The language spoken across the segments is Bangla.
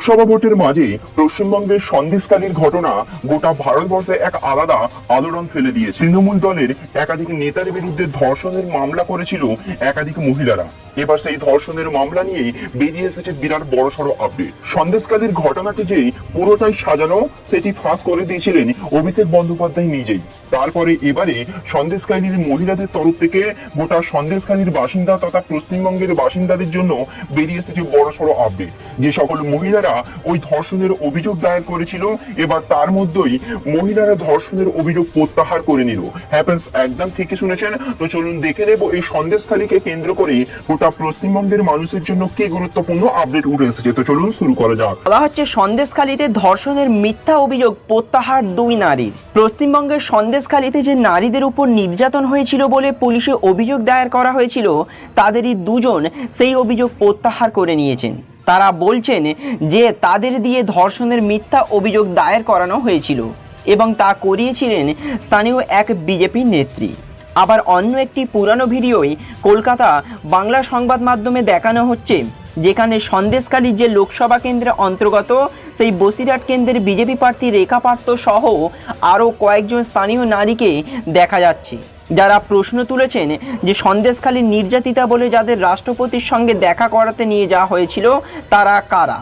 লোকসভা ভোটের মাঝে পশ্চিমবঙ্গের সন্দেশকালীর ঘটনা গোটা ভারতবর্ষে এক আলাদা আলোড়ন ফেলে দিয়েছে। তৃণমূল দলের একাধিক নেতার বিরুদ্ধে ধর্ষণের মামলা করেছিল একাধিক মহিলারা। এবার সেই ধর্ষণের মামলা নিয়ে বেরিয়ে এসেছে বিরাট বড়সড় আপডেট। সন্দেশকালীর ঘটনাকে যে পুরোটাই সাজানো, সেটি ফাঁস করে দিয়েছিলেন অভিষেক বন্দ্যোপাধ্যায় নিজেই। তারপরে এবারে সন্দেশকালীর মহিলাদের তরফ থেকে গোটা সন্দেশকালীর বাসিন্দা তথা পশ্চিমবঙ্গের বাসিন্দাদের জন্য বেরিয়ে এসেছে বড় বড়সড় আপডেট। যে সকল মহিলারা ওই ধর্ষণের অভিযোগ দায়ের করেছিল। এবার তার মধ্যেই মহিলারা ধর্ষণের অভিযোগ প্রত্যাহার করে নিল। হ্যাপেন্স একদম ঠিকই শুনেছেন। তো চলুন দেখে নেব এই সন্দেশখালীকে কেন্দ্র করে গোটা পশ্চিমবঙ্গের মানুষের জন্য কি গুরুত্বপূর্ণ আপডেট উঠে এসেছে। তো চলুন শুরু করা যাক। বলা হচ্ছে, সন্দেশখালীতে ধর্ষণের মিথ্যা অভিযোগ প্রত্যাহার দুই নারীর। পশ্চিমবঙ্গের সন্দেশখালীতে যে নারীদের উপর নির্যাতন হয়েছিল বলে পুলিশে অভিযোগ দায়ের করা হয়েছিল, তাদেরই দুজন সেই অভিযোগ প্রত্যাহার করে নিয়েছেন। তারা বলছেন যে তাদের দিয়ে ধর্ষণের মিথ্যা অভিযোগ দায়ের করানো হয়েছিল এবং তা করিয়েছিলেন স্থানীয় এক বিজেপি নেত্রী। আবার অন্য একটি পুরানো ভিডিওয় কলকাতা বাংলা সংবাদ মাধ্যমে দেখানো হচ্ছে, যেখানে সন্দেশকালী যে লোকসভা কেন্দ্রের অন্তর্গত, সেই বসিরহাট কেন্দ্রের বিজেপি প্রার্থী রেখা পাত্র সহ আরও কয়েকজন স্থানীয় নারীকে দেখা যাচ্ছে। যারা প্রশ্ন তুলেছেন যে সন্দেশখালী নির্যাতিতা বলে যাদের রাষ্ট্রপতির সঙ্গে দেখা করাতে নিয়ে যাওয়া হয়েছিল, তারা কারা?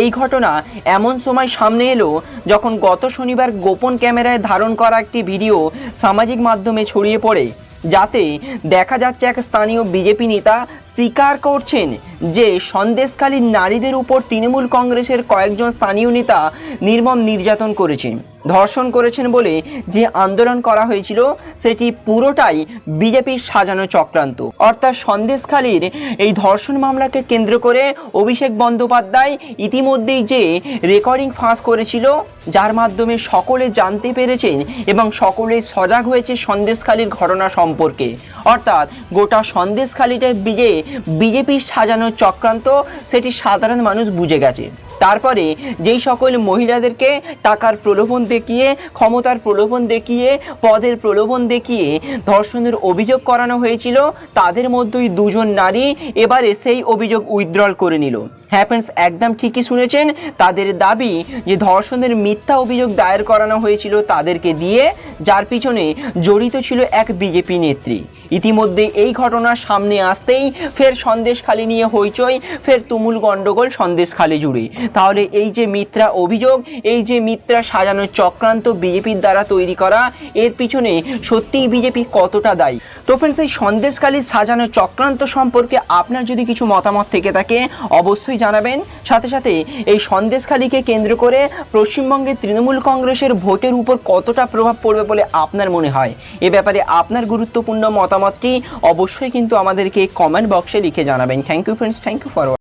এই ঘটনা এমন সময় সামনে এলো যখন গত শনিবার গোপন ক্যামেরায় ধারণ করা একটি ভিডিও সামাজিক মাধ্যমে ছড়িয়ে পড়ে, যাতে দেখা যাচ্ছে এক স্থানীয় বিজেপি নেতা স্বীকার করছেন যে সন্দেশখালীর নারীদের উপর তৃণমূল কংগ্রেসের কয়েকজন স্থানীয় নেতা নির্মম নির্যাতন করেছেন, ধর্ষণ করেছেন বলে যে আন্দোলন করা হয়েছিল, সেটি পুরোটাই বিজেপির সাজানো চক্রান্ত। অর্থাৎ সন্দেশখালীর এই ধর্ষণ মামলাকে কেন্দ্র করে অভিষেক বন্দ্যোপাধ্যায় ইতিমধ্যেই যে রেকর্ডিং ফাঁস করেছিল, যার মাধ্যমে সকলে জানতে পেরেছেন এবং সকলে সজাগ হয়েছে সন্দেশখালীর ঘটনা সম্পর্কে। অর্থাৎ গোটা সন্দেশখালীতে বিজে বিজেপির সাজানো চক্রান্ত, সেটি সাধারণ মানুষ বুঝে গেছে। তারপরে যেই সকল মহিলাদেরকে টাকার প্রলোভন দেখিয়ে, ক্ষমতার প্রলোভন দেখিয়ে, পদের প্রলোভন দেখিয়ে ধর্ষণের অভিযোগ করানো হয়েছিল, তাদের মধ্যেই দুজন নারী এবারে সেই অভিযোগ উইথড্রল করে নিল। হ্যাপেন্স একদম ঠিকই শুনেছেন। তাদের দাবি যে ধর্ষণের মিথ্যা অভিযোগ দায়ের করানো হয়েছিল তাদেরকে দিয়ে, যার পিছনে জড়িত ছিল এক বিজেপি নেত্রী। ইতিমধ্যে এই ঘটনা সামনে আসতেই ফের সন্দেশখালি নিয়ে হইচই, ফের তুমুল গণ্ডগোল সন্দেশখালি জুড়ে। তাহলে এই যে মিত্রা অভিযোগ, এই যে মিত্রা সাজানো চক্রান্ত বিজেপির দ্বারা তৈরি করা, এর পিছনে সত্যিই বিজেপি কতটা দায়ী? তো ফ্রেন্ডস এই সন্দেশখালী সাজানো চক্রান্ত সম্পর্কে আপনার যদি কিছু মতামত থেকে থাকে, অবশ্যই জানাবেন। সাথে সাথে এই সন্দেশখালিকে কেন্দ্র করে পশ্চিমবঙ্গে তৃণমূল কংগ্রেসের ভোটের উপর কতটা প্রভাব পড়বে বলে আপনার মনে হয়? এ ব্যাপারে আপনার গুরুত্বপূর্ণ মতামতটি অবশ্যই কিন্তু আমাদেরকে কমেন্ট বক্সে লিখে জানাবেন। Thank you friends thank you for